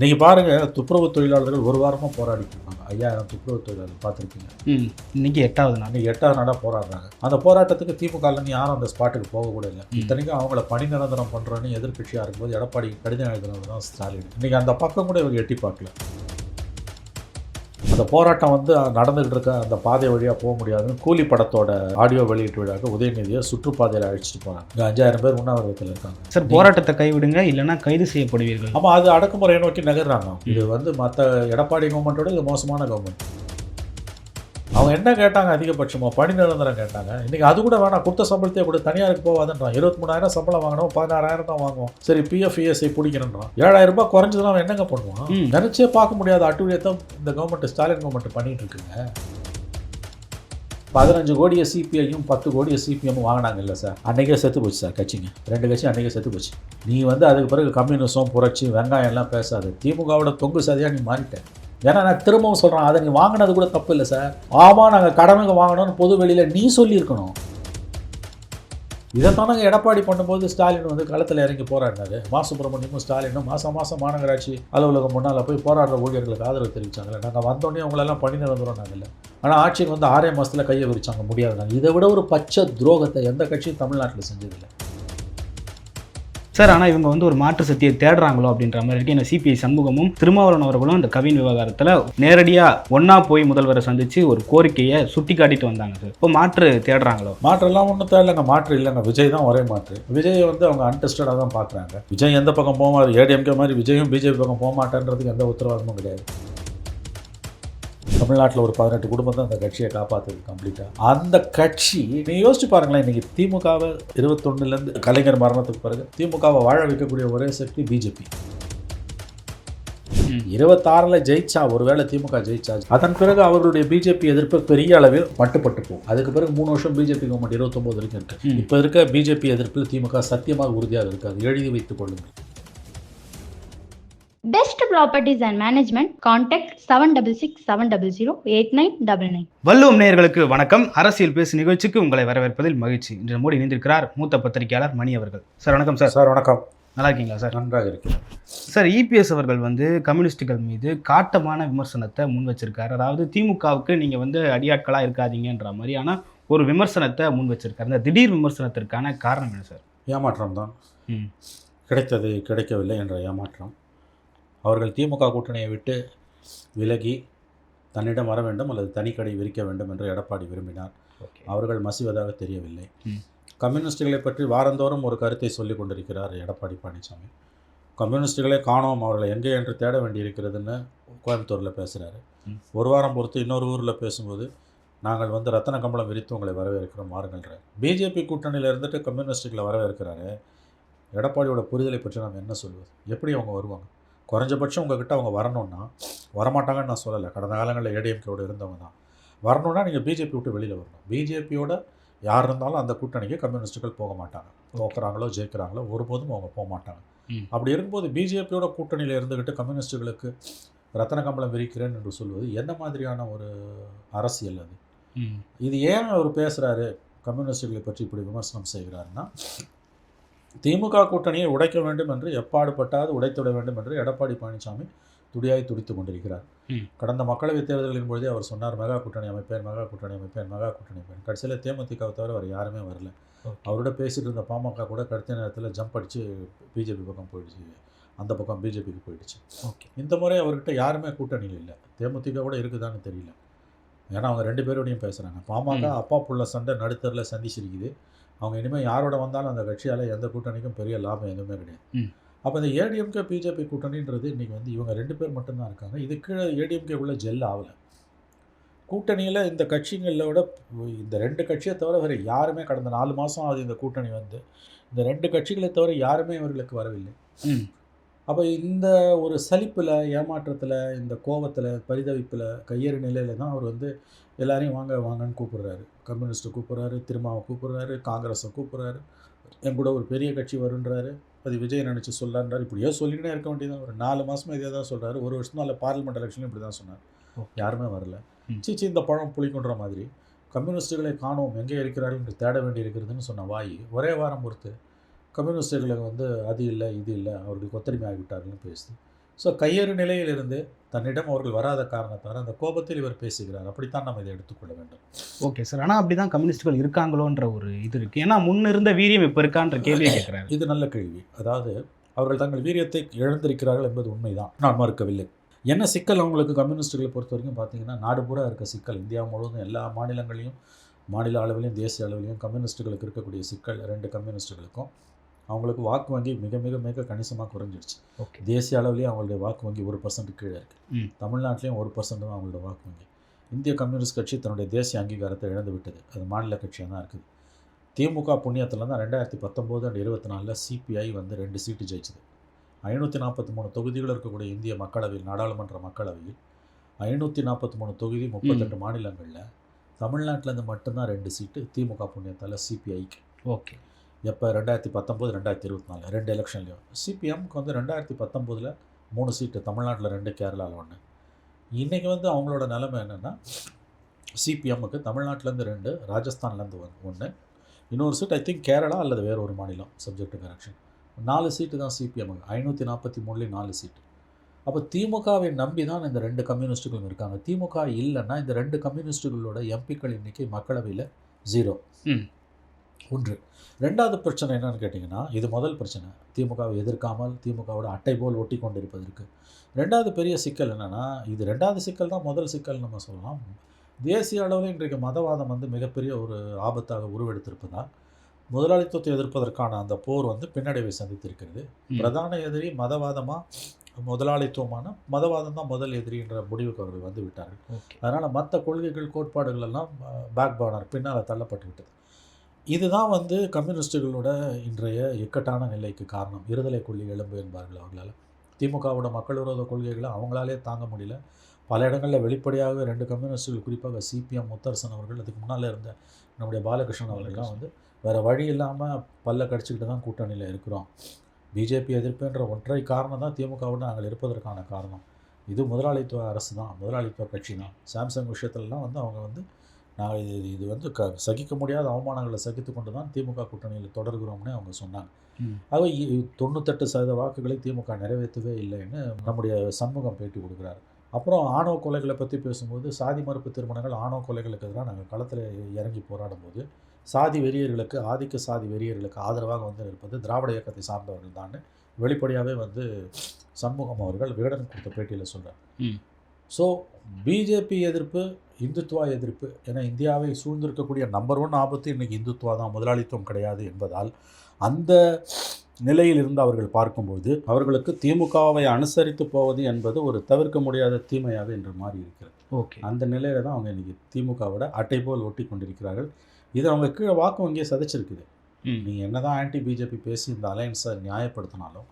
இன்னைக்கு பாருங்க துப்புரவு தொழிலாளர்கள் ஒரு வாரமாக போராடிட்டு இருக்காங்க. ஐயாயிரம் துப்புரவு தொழிலாளர்கள் பார்த்துருப்பீங்க. ம். இன்னைக்கு எட்டாவது நாள். எட்டாவது நாளாக போராடுறாங்க. அந்த போராட்டத்துக்கு திமுகலேருந்து யாரும் அந்த ஸ்பாட்டுக்கு போக கூட இல்லை இத்தனைக்கும் அவங்கள பணி நிரந்தரம் பண்ணுறோன்னு எதிர்க்கட்சியாக இருக்கும்போது எடப்பாடி கடிதம் எழுதுனது தான் ஸ்டாலின். இன்னைக்கு அந்த பக்கம் கூட இவங்க எட்டி பார்க்கல. அந்த போராட்டம் வந்து நடந்துகிட்டு இருக்க அந்த பாதை வழியாக போக முடியாதுன்னு கூலி படத்தோட ஆடியோ வெளியீட்டு விழாக்கு உதயநிதியை சுற்றுப்பாதையில் அழைச்சிட்டு போகிறாங்க இங்கே அஞ்சாயிரம் பேர் உண்ணாவிரதத்தில் இருக்காங்க. சார் போராட்டத்தை கைவிடுங்க இல்லைன்னா கைது செய்யப்படுவீர்கள். ஆமாம் அது அடக்குமுறையை நோக்கி நகர்றாங்க. இது வந்து மற்ற எடப்பாடி கவர்மெண்ட்டோட இது மோசமான கவர்மெண்ட் அவங்க என்ன கேட்டாங்க அதிகபட்சமாக பணி நிரந்தரம் கேட்டாங்க. இன்றைக்கி அது கூட வேணாம் கொடுத்த சம்பளத்தையே கூட தனியாருக்கு போகாதுன்றான். இருபத்தி மூணாயிரம் சம்பளம் வாங்கணும் பதினாறாயிரம் தான் வாங்குவோம். சரி பிஎஃப் இஎஸ்ஐ பிடிக்கணுன்றான் ஏழாயிரம் ரூபாய் குறைஞ்சதுனா அவன் என்னங்க பண்ணுவான். நினச்சே பார்க்க முடியாத அட்டுழியத்தை இந்த கவர்மெண்ட் ஸ்டாலின் கவர்மெண்ட் பண்ணிட்டு இருக்குங்க. பதினஞ்சு கோடியை சிபிஐயும் பத்து கோடியை சிபிஎம் வாங்கினாங்க இல்லை சார். அன்றைக்கே செத்து போச்சு சார் கட்சிங்க. ரெண்டு கட்சி அன்றைக்கே செத்து போச்சு. நீ வந்து அதுக்கு பிறகு கம்யூனிசம் புரட்சி வெங்காயம் எல்லாம் பேசாது. திமுகவோட தொங்கு சதியாக நீ மாறிட்ட. ஏன்னா நான் திரும்பவும் சொல்கிறேன் அதை நீ வாங்கினது கூட தப்பு இல்லை சார். ஆமாம் நாங்கள் கடனுக்கு வாங்கணும்னு பொது வெளியில் நீ சொல்லியிருக்கணும். இதைத்தானங்க எடப்பாடி பண்ணும்போது ஸ்டாலின் வந்து களத்தில் இறங்கி போராடினாரு. மா சுப்பிரமணியமும் ஸ்டாலினும் மாதம் மாதம் மாநகராட்சி அலுவலகம் முன்னால் போய் போராடுற ஊழியர்களுக்கு ஆதரவு தெரிவித்தாங்கல்ல நாங்கள் வந்தோடனே உங்களெல்லாம் பணி நிரந்தரம் நாங்கள் ஆனால் ஆட்சிக்கு வந்து ஆறே மாதத்தில் கையை விரிச்சாங்க முடியாது. நாங்கள் இதை விட ஒரு பச்சை துரோகத்தை எந்த கட்சியும் தமிழ்நாட்டில் செஞ்சதில்லை. சார் ஆனால் இவங்க வந்து ஒரு மாற்று சக்தியை தேடுறாங்களோ அப்படின்ற மாதிரி இருக்கு. இந்த சிபிஐ சண்முகமும் திருமாவளவன் அவர்களும் இந்த கவின் விவகாரத்தில் நேரடியாக ஒன்றா போய் முதல்வரை சந்திச்சு ஒரு கோரிக்கையை சுட்டி காட்டிட்டு வந்தாங்க சார். இப்போ மாற்று தேடுறாங்களோ? மாற்றெல்லாம் ஒன்றும் தேவையில்லைங்க மாற்று இல்லைங்க. விஜய் தான் ஒரே மாற்று. விஜய் வந்து அவங்க அன்டெஸ்டடாக தான் பார்க்குறாங்க விஜய் எந்த பக்கம் போக ஏடிஎம்கே மாதிரி விஜயும் பிஜேபி பக்கம் போக மாட்டேன்றதுக்கு எந்த உத்தரவாதமும் கிடையாது. தமிழ்நாட்டில் ஒரு பதினெட்டு குடும்பம் தான் அந்த கட்சியை காப்பாற்றுது கம்ப்ளீட்டாக அந்த கட்சி நீ யோசிச்சு பாருங்களேன் இன்னைக்கு திமுகவை இருபத்தொன்னுலேருந்து கலைஞர் மரணத்துக்கு பிறகு திமுகவை வாழ வைக்கக்கூடிய ஒரே சக்தி பிஜேபி. இருபத்தாறில் ஜெயிச்சா ஒருவேளை திமுக ஜெயிச்சா அதன் பிறகு அவர்களுடைய பிஜேபி எதிர்ப்பு பெரிய அளவில் மட்டுப்பட்டு போகும். அதுக்கு பிறகு மூணு வருஷம் பிஜேபி கவர்மெண்ட் இருபத்தொம்போது வரைக்கும் இருக்கு. இப்போ இருக்க பிஜேபி எதிர்ப்பில் திமுக சத்தியமாக உறுதியாக இருக்காது. எழுதி வைத்துக் கொள்ளுங்கள். Best Properties and Management, contact 7667008999. வள்ளுவம் நேயர்களுக்கு வணக்கம். அரசியல் பேசு நிகழ்ச்சிக்கு உங்களை வரவேற்பதில் மகிழ்ச்சி. இன்று நம்மோடு இணைந்திருக்கிறார் மூத்த பத்திரிகையாளர் மணி அவர்கள். சார் வணக்கம் சார். சார் வணக்கம். நல்லா இருக்கீங்களா சார்? நன்றாக இருக்கிறேன் சார் இபிஎஸ் அவர்கள் வந்து கம்யூனிஸ்டுகள் மீது காட்டமான விமர்சனத்தை முன் வச்சிருக்காரு. அதாவது திமுகவுக்கு நீங்கள் வந்து அடியாட்களாக இருக்காதீங்கன்ற மாதிரியான ஒரு விமர்சனத்தை முன் வச்சிருக்காரு. இந்த திடீர் விமர்சனத்திற்கான காரணம் என்ன சார்? ஏமாற்றம் தான். ம். கிடைத்தது கிடைக்கவில்லை என்ற ஏமாற்றம். அவர்கள் திமுக கூட்டணியை விட்டு விலகி தன்னிடம் வர வேண்டும் அல்லது தனிக்கடை விரிக்க வேண்டும் என்று எடப்பாடி விரும்பினார். அவர்கள் மசிவதாக தெரியவில்லை. கம்யூனிஸ்டுகளை பற்றி வாரந்தோறும் ஒரு கருத்தை சொல்லிக் கொண்டிருக்கிறார் எடப்பாடி பழனிசாமி. கம்யூனிஸ்டுகளை காணோம் அவர்களை எங்கே என்று தேட வேண்டியிருக்கிறதுன்னு கோயம்புத்தூரில் பேசுகிறாரு. ஒரு வாரம் பொறுத்து இன்னொரு ஊரில் பேசும்போது நாங்கள் வந்து ரத்தன கம்பளம் விரித்து உங்களை வரவேற்கிறோம் வாருங்கள்ன்றார் பிஜேபி கூட்டணியில் இருந்துட்டு கம்யூனிஸ்டுகளை வரவேற்கிறாரு எடப்பாடியோட புரிதலை பற்றி நாம் என்ன சொல்வது? எப்படி அவங்க வருவாங்க? குறைஞ்சபட்சம் உங்ககிட்ட அவங்க வரணும்னா வரமாட்டாங்கன்னு நான் சொல்லலை. கடந்த காலங்களில் ஏடிஎம்கேவோட இருந்தவங்க தான். வரணும்னா நீங்கள் பிஜேபி விட்டு வெளியில் வரணும். பிஜேபியோட யார் இருந்தாலும் அந்த கூட்டணிக்கு கம்யூனிஸ்ட்டுகள் போக மாட்டாங்க. தோக்குறாங்களோ ஜெயிக்கிறாங்களோ ஒருபோதும் அவங்க போக மாட்டாங்க. அப்படி இருக்கும்போது பிஜேபியோட கூட்டணியில் இருந்துக்கிட்டு கம்யூனிஸ்ட்டுகளுக்கு ரத்தன கம்பளம் விரிக்கிறேன் என்று சொல்வது என்ன மாதிரியான ஒரு அரசியல் அது? இது ஏன் அவர் பேசுகிறாரு கம்யூனிஸ்டுகளை பற்றி இப்படி விமர்சனம் செய்கிறாருன்னா திமுக கூட்டணியை உடைக்க வேண்டும் என்று எப்பாடுபட்டாது உடைத்துவிட வேண்டும் என்று எடப்பாடி பழனிசாமி துடியாய் துடித்து கொண்டிருக்கிறார். கடந்த மக்களவைத் தேர்தல்களின் பொழுதே அவர் சொன்னார் மெகா கூட்டணி அமைப்பேன் மெகா கூட்டணி அமைப்பேன் மெகா கூட்டணி அமைப்பேன். கடைசியில் தேமுதிகவை தவிர அவர் யாருமே வரல. அவரோட பேசிட்டு இருந்த பாமக கூட கடைசி நேரத்தில் ஜம்ப் அடித்து பிஜேபி பக்கம் போயிடுச்சு. அந்த பக்கம் பிஜேபிக்கு போயிடுச்சு. ஓகே. இந்த முறை அவர்கிட்ட யாருமே கூட்டணியில் இல்லை. தேமுதிக கூட இருக்குதான்னு தெரியல. ஏன்னா அவங்க ரெண்டு பேரோடையும் பேசுகிறாங்க பாமக. அப்பா புள்ள சண்டை நடுத்தரில் சந்திச்சிருக்குது. அவங்க இனிமேல் யாரோட வந்தாலும் அந்த கட்சியால் எந்த கூட்டணிக்கும் பெரிய லாபம் எதுவுமே கிடையாது. அப்போ இந்த ஏடிஎம்கே பிஜேபி கூட்டணின்றது இன்றைக்கி வந்து இவங்க ரெண்டு பேர் மட்டும்தான் இருக்காங்க. இது கீழே ஏடிஎம்கே உள்ள ஜெல் ஆகலை. கூட்டணியில் இந்த கட்சிகளோட இந்த ரெண்டு கட்சியை தவிர வேறு யாருமே கடந்த நாலு மாதம் ஆகுது இந்த கூட்டணி வந்து. இந்த ரெண்டு கட்சிகளை தவிர யாருமே இவர்களுக்கு வரவில்லை. அப்போ இந்த ஒரு சலிப்பில் ஏமாற்றத்தில் இந்த கோபத்தில் பரிதவிப்பில் கையேறு நிலையில் தான் அவர் வந்து எல்லாரையும் வாங்க வாங்கன்னு கூப்பிடுறாரு. கம்யூனிஸ்ட்டை கூப்பிட்றாரு திருமாவை கூப்பிட்றாரு காங்கிரஸை கூப்பிட்றாரு. என் கூட ஒரு பெரிய கட்சி வருன்றாரு. அது விஜய் நினச்சி சொல்லலான்றாரு இப்படியோ சொல்லிக்கிட்டே இருக்க வேண்டியதான் ஒரு நாலு மாதமாக இதே தான் சொல்கிறாரு ஒரு வருஷம் இல்லை பார்லிமெண்ட் எலெக்ஷனும் இப்படி தான் சொன்னார். யாருமே வரல. சீச்சி இந்த பழம் புளிக்குன்ற மாதிரி கம்யூனிஸ்டுகளை காணோம். எங்கே இருக்கிறார்கள் என்று தேட வேண்டி இருக்கிறதுன்னு சொன்ன வாய் ஒரே வாரம் பொறுத்து கம்யூனிஸ்டுகளை வந்து அது இல்லை இது இல்லை அவர்களுக்கு ஒத்தரிமை ஆகிவிட்டார்கள்னு பேசுது. ஸோ கையேறு நிலையிலிருந்து தன்னிடம் அவர்கள் வராத காரணத்தால் அந்த கோபத்தில் இவர் பேசுகிறார். அப்படித்தான் நம்ம இதை எடுத்துக்கொள்ள வேண்டும். ஓகே சார் ஆனால் அப்படி தான் கம்யூனிஸ்டுகள் இருக்காங்களோன்ற ஒரு இது இருக்குது ஏன்னா முன்ன இருந்த வீரியம் இப்போ இருக்கான்ற கேள்வியை கேட்குறாரு. இது நல்ல கேள்வி. அதாவது அவர்கள் தங்கள் வீரியத்தை இழந்திருக்கிறார்கள் என்பது உண்மைதான். நான் மறுக்கவில்லை. என்ன சிக்கல் அவங்களுக்கு கம்யூனிஸ்டுகளை பொறுத்த வரைக்கும் பார்த்தீங்கன்னா நாடு பூரா இருக்க சிக்கல். இந்தியா முழுவதும் எல்லா மாநிலங்களையும் மாநில அளவிலையும் தேசிய அளவிலையும் கம்யூனிஸ்டுகளுக்கு இருக்கக்கூடிய சிக்கல். ரெண்டு கம்யூனிஸ்டுகளுக்கும். அவங்களுக்கு வாக்கு வங்கி மிக மிக மிக கணிசமாக குறைஞ்சிடுச்சு. தேசிய அளவுலேயும் அவங்களுடைய வாக்கு வங்கி ஒரு பர்சன்ட் கீழே. இருக்குது தமிழ்நாட்டிலையும் ஒரு பர்சன்ட் தான் அவங்களோட வாக்கு வங்கி. இந்திய கம்யூனிஸ்ட் கட்சி தன்னுடைய தேசிய அங்கீகாரத்தை இழந்து விட்டது. அது மாநில கட்சியாக தான் இருக்குது. திமுக புண்ணியத்தில் தான் ரெண்டாயிரத்தி பத்தொம்போது அண்ட் இருபத்தி நாலில் சிபிஐ வந்து ரெண்டு சீட்டு ஜெயிச்சது. ஐநூற்றி நாற்பத்தி மூணு தொகுதிகள் இருக்கக்கூடிய இந்திய மக்களவையில் நாடாளுமன்ற மக்களவையில் ஐநூற்றி நாற்பத்தி மூணு தொகுதி முப்பத்தெட்டு மாநிலங்களில் தமிழ்நாட்டிலேருந்து மட்டும்தான் ரெண்டு சீட்டு திமுக புண்ணியத்தால் சிபிஐக்கு ஓகே. எப்போ? ரெண்டாயிரத்தி பத்தொம்போது ரெண்டாயிரத்தி இருபத்தி நாலு ரெண்டு எலெக்ஷன்லையும் சிபிஎம்க்கு வந்து ரெண்டாயிரத்தி பத்தொம்போதில் மூணு சீட்டு தமிழ்நாட்டில் ரெண்டு கேரளாவில் ஒன்று இன்றைக்கி வந்து அவங்களோட நிலைமை என்னென்னா சிபிஎம்முக்கு தமிழ்நாட்டிலேருந்து ரெண்டு ராஜஸ்தான்லேருந்து ஒன்று இன்னொரு சீட் ஐ திங்க் கேரளா அல்லது வேற ஒரு மாநிலம் சப்ஜெக்ட் கரெக்ஷன் நாலு சீட்டு தான் சிபிஎம்முக்கு ஐநூற்றி நாற்பத்தி மூணுலேயும் நாலு சீட்டு அப்போ திமுகவை நம்பி தான் இந்த ரெண்டு கம்யூனிஸ்ட்டுகளும் இருக்காங்க. திமுக இல்லைன்னா இந்த ரெண்டு கம்யூனிஸ்ட்டுகளோட எம்பிக்கள் இன்றைக்கி மக்களவையில் ஜீரோ ஒன்று. ரெண்டாவது பிரச்சனை என்னன்னு கேட்டிங்கன்னா இது முதல் பிரச்சனை. திமுகவை எதிர்க்காமல் திமுகவோட அட்டை போல் ஒட்டி கொண்டிருப்பதற்கு ரெண்டாவது பெரிய சிக்கல் என்னென்னா இது ரெண்டாவது சிக்கல் தான் முதல் சிக்கல் நம்ம சொல்லலாம். தேசிய அளவில் இன்றைக்கு மதவாதம் வந்து மிகப்பெரிய ஒரு ஆபத்தாக உருவெடுத்திருப்பதால் முதலாளித்துவத்தை எதிர்ப்பதற்கான அந்த போர் வந்து பின்னடைவை சந்தித்திருக்கிறது. பிரதான எதிரி மதவாதமா? முதலாளித்துவமான? மதவாதம் தான் முதல் எதிரின்ற முடிவுக்கு அவர்கள் வந்து விட்டார்கள். அதனால் மற்ற கொள்கைகள் கோட்பாடுகள் எல்லாம் பேக் பர்னர் பின்னால் தள்ளப்பட்டு விட்டது. இதுதான் வந்து கம்யூனிஸ்டுகளோட இன்றைய இக்கட்டான நிலைக்கு காரணம். இருதலை கொள்ளி எலும்பு என்பார்கள் அவர்களால். திமுகவோட மக்கள் விரோத கொள்கைகளை அவங்களாலே தாங்க முடியல. பல இடங்களில் வெளிப்படையாக ரெண்டு கம்யூனிஸ்டுகள் குறிப்பாக சிபிஎம் முத்தரசன் அவர்கள் அதுக்கு முன்னால் இருந்த நம்முடைய பாலகிருஷ்ணன் அவர்கள்லாம் வந்து வேறு வழி இல்லாமல் பல்ல கடிச்சிக்கிட்டு தான் கூட்டணியில் இருக்கிறோம். பிஜேபி எதிர்ப்புன்ற ஒற்றை காரணம் தான் திமுகவோடு நாங்கள் இருப்பதற்கான காரணம். இது முதலாளித்துவ அரசு தான் முதலாளித்துவ கட்சி தான். சாம்சங் விஷயத்துலலாம் வந்து அவங்க வந்து நாங்கள் இது இது வந்து க சகிக்க முடியாத அவமானங்களை சகித்து கொண்டு தான் திமுக கூட்டணியில் தொடர்கிறோம்னு அவங்க சொன்னாங்க. ஆக தொண்ணூத்தெட்டு சதவீத வாக்குகளை திமுக நிறைவேற்றவே இல்லைன்னு நம்முடைய சண்முகம் பேட்டி கொடுக்குறாரு அப்புறம் ஆணவ கொலைகளை பற்றி பேசும்போது சாதி மறுப்பு திருமணங்கள் ஆணவ கொலைகளுக்கு எதிராக நாங்கள் களத்தில் இறங்கி போராடும் போது சாதி வெறியர்களுக்கு ஆதிக்க சாதி வெறியர்களுக்கு ஆதரவாக வந்து இருப்பது திராவிட இயக்கத்தை சார்ந்தவர்கள் தான் வெளிப்படையாகவே வந்து சண்முகம் அவர்கள் விகடன் கொடுத்த பேட்டியில் சொல்கிறார். ஸோ பிஜேபி எதிர்ப்பு இந்துத்துவா எதிர்ப்பு. என இந்தியாவை சூழ்ந்திருக்கக்கூடிய நம்பர் ஒன் ஆபத்து இன்றைக்கி இந்துத்துவா தான். முதலாளித்துவம் கிடையாது என்பதால் அந்த நிலையில் இருந்து அவர்கள் பார்க்கும்போது அவர்களுக்கு திமுகவை அனுசரித்து போவது என்பது ஒரு தவிர்க்க முடியாத தீமையாக இன்று மாறி இருக்கிறது ஓகே. அந்த நிலையில தான் அவங்க இன்னைக்கு திமுகவோட அட்டை போல் ஒட்டி கொண்டிருக்கிறார்கள். இது அவங்க கீழே வாக்கு வங்கியை சதைச்சிருக்குது. நீங்கள் என்னதான் ஆன்டி பிஜேபி பேசி இந்த அலையன்ஸை நியாயப்படுத்தினாலும்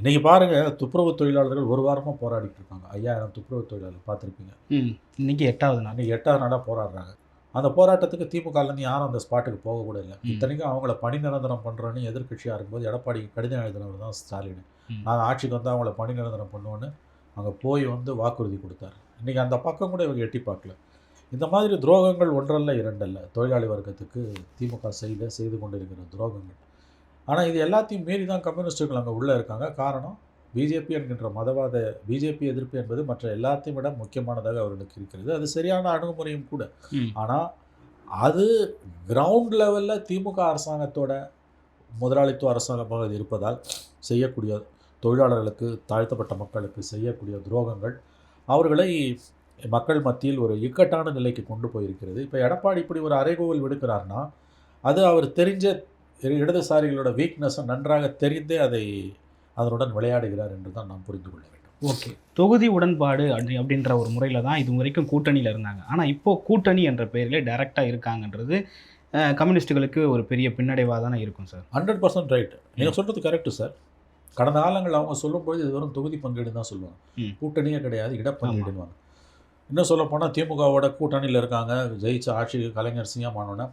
இன்றைக்கி பாருங்கள் துப்புரவு தொழிலாளர்கள் ஒரு வாரமாக போராடிட்டு இருக்காங்க. ஐயாயிரம் துப்புரவு தொழிலாளர்கள் பார்த்துருப்பீங்க. ம் இன்னைக்கு எட்டாவது நாள். அன்றைக்கி எட்டாவது நாளாக போராடுறாங்க. அந்த போராட்டத்துக்கு திமுகலேருந்து யாரும் அந்த ஸ்பாட்டுக்கு போக கூட இல்லை. இத்தனைக்கும் அவங்கள பணி நிரந்தரம் பண்ணுறோன்னு எதிர்க்கட்சியாக இருக்கும்போது எடப்பாடிக்கு கடிதம் எழுதினவர் தான் ஸ்டாலின். நாங்கள் ஆட்சிக்கு வந்து அவங்கள பணி நிரந்தரம் பண்ணுவோன்னு அங்கே போய் வந்து வாக்குறுதி கொடுத்தாரு. இன்றைக்கி அந்த பக்கம் கூட இவங்க எட்டி பார்க்கல. இந்த மாதிரி துரோகங்கள் ஒன்றல்ல இரண்டல்ல. தொழிலாளி வர்க்கத்துக்கு திமுக செய்த செய்து கொண்டிருக்கிற துரோகங்கள். ஆனால் இது எல்லாத்தையும் மீறி தான் கம்யூனிஸ்டுகள் அங்கே உள்ளே இருக்காங்க. காரணம் பிஜேபி என்கின்ற மதவாத பிஜேபி எதிர்ப்பு என்பது மற்ற எல்லாத்தையும் விட முக்கியமானதாக அவர்களுக்கு இருக்கிறது. அது சரியான அணுகுமுறையும் கூட. ஆனால் அது கிரவுண்ட் லெவலில் திமுக அரசாங்கத்தோட முதலாளித்துவ அரசாங்கமாக இது இருப்பதால் செய்யக்கூடிய தொழிலாளர்களுக்கு தாழ்த்தப்பட்ட மக்களுக்கு செய்யக்கூடிய துரோகங்கள் அவர்களை மக்கள் மத்தியில் ஒரு இக்கட்டான நிலைக்கு கொண்டு போயிருக்கிறது. இப்போ எடப்பாடி இப்படி ஒரு அறைகோவல் விடுக்கிறார்னா அது அவர் தெரிஞ்ச இடதுசாரிகளோட வீக்னஸை நன்றாக தெரிந்தே அதை அதனுடன் விளையாடுகிறார் என்று தான் நாம் புரிந்து கொள்ள வேண்டும். ஓகே. தொகுதி உடன்பாடு அப்படி அப்படின்ற ஒரு முறையில் தான் இது வரைக்கும் கூட்டணியில் இருந்தாங்க. ஆனால் இப்போ கூட்டணி என்ற பெயரில் டைரெக்டாக இருக்காங்கன்றது கம்யூனிஸ்ட்டுகளுக்கு ஒரு பெரிய பின்னடைவாக தானே இருக்கும் சார். ஹண்ட்ரட் பர்சன்ட் ரைட் நீங்கள் சொல்கிறது கரெக்டு சார். கடந்த காலங்கள் அவங்க சொல்லும்போது இது வெறும் தொகுதி பங்கீடு தான் சொல்லுவாங்க. கூட்டணியே கிடையாது இடப்பங்கீடுவாங்க இன்னும் சொல்லப் போனால் திமுகவோட கூட்டணியில் இருக்காங்க. ஜெயிச்ச ஆட்சிக்கு கலைஞர் சிஎம் ஆனோன்னே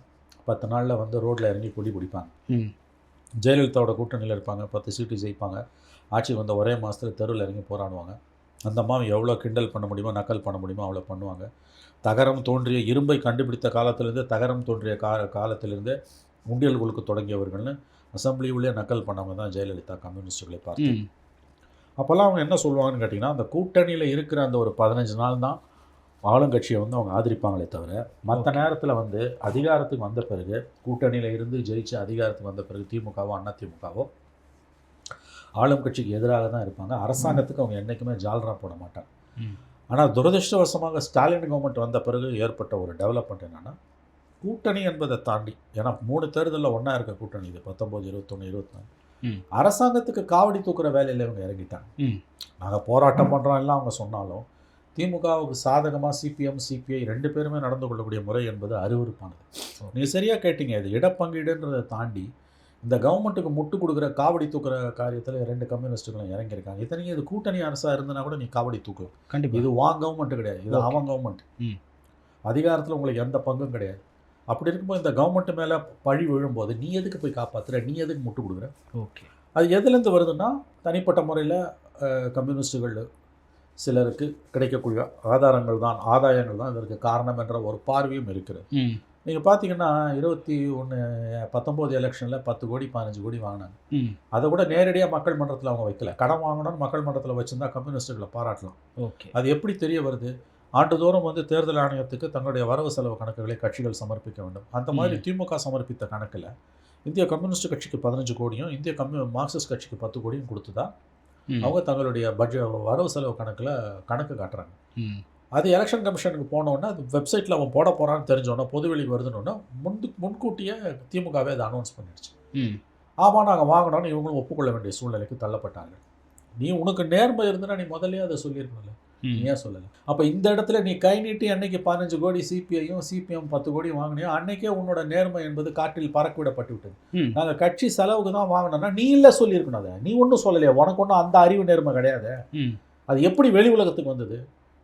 பத்து நாளில் வந்து ரோட்டில் இறங்கி கொடி பிடிப்பாங்க. ஜெயலலிதாவோட கூட்டணியில் இருப்பாங்க பத்து சீட்டு ஜெயிப்பாங்க. ஆட்சிக்கு வந்த ஒரே மாதத்தில் தெருவில் இறங்கி போராடுவாங்க. அந்த அம்மாவை எவ்வளோ கிண்டல் பண்ண முடியுமோ நக்கல் பண்ண முடியுமோ அவ்வளோ பண்ணுவாங்க. தகரம் தோன்றிய இரும்பை கண்டுபிடித்த காலத்திலிருந்து தகரம் தோன்றிய கா காலத்திலிருந்து உண்டியல்களுக்கு தொடங்கியவர்கள்னு அசம்பிளி உள்ளே நக்கல் பண்ணவங்க தான் ஜெயலலிதா கம்யூனிஸ்டுகளை பார்த்து. அப்போல்லாம் அவங்க என்ன சொல்லுவாங்கன்னு கேட்டிங்கன்னா அந்த கூட்டணியில் இருக்கிற அந்த ஒரு பதினஞ்சு நாள் தான் ஆளுங்கட்சியை வந்து அவங்க ஆதரிப்பாங்களே தவிர மற்ற நேரத்தில் வந்து அதிகாரத்துக்கு வந்த பிறகு கூட்டணியில் இருந்து ஜெயிச்சு அதிகாரத்துக்கு வந்த பிறகு திமுகவோ அண்ணா திமுகவோ ஆளும் கட்சிக்கு எதிராக தான் இருப்பாங்க அரசாங்கத்துக்கு அவங்க என்றைக்குமே ஜால்ரா போட மாட்டாங்க. ஆனால் துரதிருஷ்டவசமாக ஸ்டாலின் கவர்மெண்ட் வந்த பிறகு ஏற்பட்ட ஒரு டெவலப்மெண்ட் என்னென்னா கூட்டணி என்பதை தாண்டி ஏன்னா மூணு தேர்தலில் ஒன்றா இருக்க கூட்டணி இது பத்தொம்போது இருபத்தொன்று இருபத்தி. அரசாங்கத்துக்கு காவடி தூக்குற வேலையில் இவங்க இறங்கிட்டாங்க. நாங்கள் போராட்டம் பண்ணுறோம் எல்லாம் அவங்க சொன்னாலும் திமுகவுக்கு சாதகமாக சிபிஎம் சிபிஐ ரெண்டு பேருமே நடந்து கொள்ளக்கூடிய முறை என்பது அருவருப்பானது. நீங்கள் சரியாக கேட்டீங்க. இது இடப்பங்கீடுன்றதை தாண்டி இந்த கவர்மெண்ட்டுக்கு முட்டு கொடுக்குற காவடி தூக்குற காரியத்தில் ரெண்டு கம்யூனிஸ்ட்டுகளும் இறங்கியிருக்காங்க. இத்தனைக்கும் இது கூட்டணி அரசாக இருந்தனா கூட நீ காவடி தூக்கலாம் கண்டிப்பாக இது வான் கவர்மெண்ட் கிடையாது. இது. அவன் கவர்மெண்ட். ம். அதிகாரத்தில் உங்களுக்கு எந்த பங்கும் கிடையாது. அப்படி இருக்கும்போது இந்த கவர்மெண்ட் மேலே பழி விழும்போது நீ எதுக்கு போய் காப்பாற்றுற நீ எதுக்கு முட்டு கொடுக்குற? ஓகே. அது எதுலேருந்து வருதுன்னா தனிப்பட்ட முறையில் கம்யூனிஸ்டுகள் சிலருக்கு கிடைக்கக்கூடிய ஆதாரங்கள் தான் ஆதாயங்கள் தான் இதற்கு காரணம் என்ற ஒரு பார்வையும் இருக்கிறது. நீங்கள் பார்த்தீங்கன்னா இருபத்தி ஒன்று பத்தொம்போது எலெக்ஷனில் பத்து கோடி பதினஞ்சு கோடி வாங்கினாங்க. அதை கூட நேரடியாக மக்கள் மன்றத்தில் அவங்க வைக்கல. கடன் வாங்கணும்னு மக்கள் மன்றத்தில் வச்சுருந்தா கம்யூனிஸ்டுகளை பாராட்டலாம். ஓகே. அது எப்படி தெரிய வருது? ஆண்டுதோறும் வந்து தேர்தல் ஆணையத்துக்கு தங்களுடைய வரவு செலவு கணக்குகளை கட்சிகள் சமர்ப்பிக்க வேண்டும். அந்த மாதிரி திமுக சமர்ப்பித்த கணக்கில் இந்திய கம்யூனிஸ்ட் கட்சிக்கு பதினஞ்சு கோடியும் இந்திய கம்யூ மார்க்சிஸ்ட் கட்சிக்கு பத்து கோடியும் கொடுத்துதா ம் அவங்க தங்களுடைய பட்ஜெட் வரவு செலவு கணக்கில் கணக்கு காட்டுறாங்க. அது எலெக்ஷன் கமிஷனுக்கு போனோடனே அது வெப்சைட்டில் அவன் போட போகிறான்னு தெரிஞ்சோன்னே பொதுவெளிக்கு வருதுன்னு முன்பு முன்கூட்டியே திமுகவே அதை அனௌன்ஸ் பண்ணிடுச்சு. ஆமாம் நாங்கள் வாங்கினோன்னு இவங்களும் ஒப்புக்கொள்ள வேண்டிய சூழ்நிலைக்கு தள்ளப்பட்டாங்க நீ உனக்கு நேர்மை இருந்ததுன்னா நீ முதல்லயே அதை சொல்லியிருக்கணும்ல. ஏன் சொல்லலை. அப்போ இந்த இடத்துல நீ கை நீட்டி அன்னைக்கு பதினஞ்சு கோடி சிபிஐயும் சிபிஎம் பத்து கோடி வாங்கினியோ? அன்னைக்கே உன்னோட நேர்மை என்பது காற்றில் பறக்க விடப்பட்டு விட்டது நாங்கள் கட்சி செலவுக்கு தான் வாங்கினோம்னா நீ இல்லை சொல்லியிருக்கணும் அதை. நீ ஒன்றும் சொல்லலையே. உனக்கு ஒன்றும் அந்த அறிவு நேர்மை கிடையாது. அது எப்படி வெளி உலகத்துக்கு வந்தது?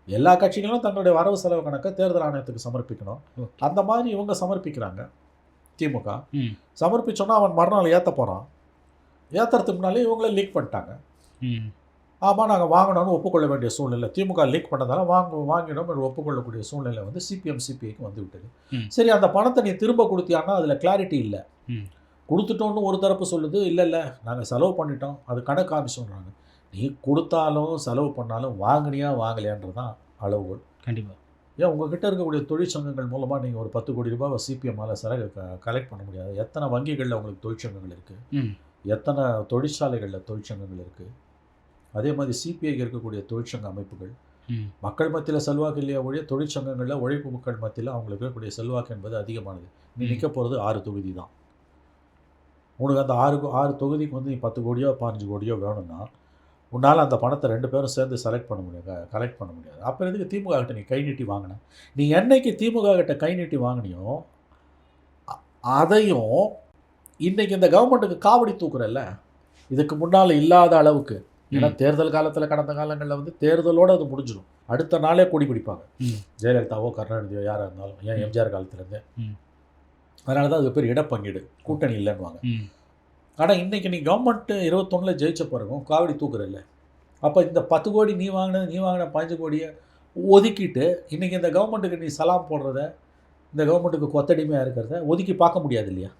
எல்லா கட்சிகளும் தங்களுடைய வரவு செலவு கணக்கை தேர்தல் ஆணையத்துக்கு சமர்ப்பிக்கணும். அந்த மாதிரி இவங்க சமர்ப்பிக்கிறாங்க திமுக. சமர்ப்பிச்சோன்னா அவன் மறுநாள் ஏற்ற போகிறான் ஏற்றுறதுக்கு முன்னாலே இவங்களே லீக் பண்ணிட்டாங்க. ஆமாம் நாங்கள் வாங்கணும்னு ஒப்புக்கொள்ள வேண்டிய சூழ்நிலை. திமுக லீக் பண்ணதால வாங்க வாங்கினோம் என்று ஒப்புக்கொள்ளக்கூடிய சூழ்நிலை வந்து சிபிஎம் சிபிஐக்கு வந்து விட்டது. சரி அந்த பணத்தை நீ திரும்ப கொடுத்தியான்னா அதில் கிளாரிட்டி இல்லை. கொடுத்துட்டோன்னு ஒரு தரப்பு சொல்லுது இல்லை இல்லை நாங்கள் செலவு பண்ணிட்டோம். அது கணக்கு சொல்கிறாங்க நீ கொடுத்தாலும் செலவு பண்ணாலும் வாங்கினியா வாங்கலையான்றது தான் அளவுகோல். கண்டிப்பாக ஏன் உங்ககிட்ட இருக்கக்கூடிய தொழிற்சங்கங்கள் மூலமாக நீங்கள் ஒரு பத்து கோடி ரூபாய் சிபிஎம்மால் சரகு கலெக்ட் பண்ண முடியாது. எத்தனை வங்கிகளில் உங்களுக்கு தொழிற்சங்கங்கள் இருக்குது எத்தனை தொழிற்சாலைகளில் தொழிற்சங்கங்கள் இருக்குது அதே மாதிரி சிபிஐக்கு இருக்கக்கூடிய தொழிற்சங்க அமைப்புகள் மக்கள் மத்தியில் செல்வாக்கு இல்லையா ஒழிய தொழிற்சங்கங்களில் உழைப்பு மக்கள் மத்தியில் அவங்களுக்கு இருக்கக்கூடிய செல்வாக்கு என்பது அதிகமானது. நீ. நிற்க போகிறது ஆறு தொகுதி தான். உனக்கு அந்த ஆறு ஆறு தொகுதிக்கு வந்து நீ பத்து கோடியோ பதினஞ்சு கோடியோ வேணும்னா உன்னால் அந்த பணத்தை ரெண்டு பேரும் சேர்ந்து செலக்ட் பண்ண முடியாது கலெக்ட் பண்ண முடியாது. அப்புறம் எதுக்கு திமுக கிட்ட நீ கை நீட்டி வாங்கின? நீ என்னைக்கு திமுக கிட்ட கை நீட்டி வாங்கினியோ அதையும் இன்னைக்கு இந்த கவர்மெண்ட்டுக்கு காவடி தூக்குறல்ல? இதுக்கு முன்னால் இல்லாத அளவுக்கு. ஏன்னா தேர்தல் காலத்தில் கடந்த காலங்களில் வந்து தேர்தலோடு அது முடிஞ்சிடும் அடுத்த நாளே கொடி பிடிப்பாங்க. ஜெயலலிதாவோ கருணாநிதியோ யாராக இருந்தாலும் ஏன் எம்ஜிஆர் காலத்துலேருந்து. அதனால தான் அது பேர் இடப்பங்கீடு. கூட்டணி இல்லைன்னுவாங்க. ஆனால் இன்றைக்கி நீ கவர்மெண்ட்டு இருபத்தொன்னில் ஜெயிச்ச பிறகும் காவடி தூக்குறல்ல. அப்போ இந்த பத்து கோடி நீ வாங்கினது நீ வாங்கின பதினஞ்சு கோடியை ஒதுக்கிட்டு இன்றைக்கி இந்த கவர்மெண்ட்டுக்கு நீ சலாம் போடுறத இந்த கவர்மெண்ட்டுக்கு கொத்தடிமையாக இருக்கிறத ஒதுக்கி பார்க்க முடியாது இல்லையா?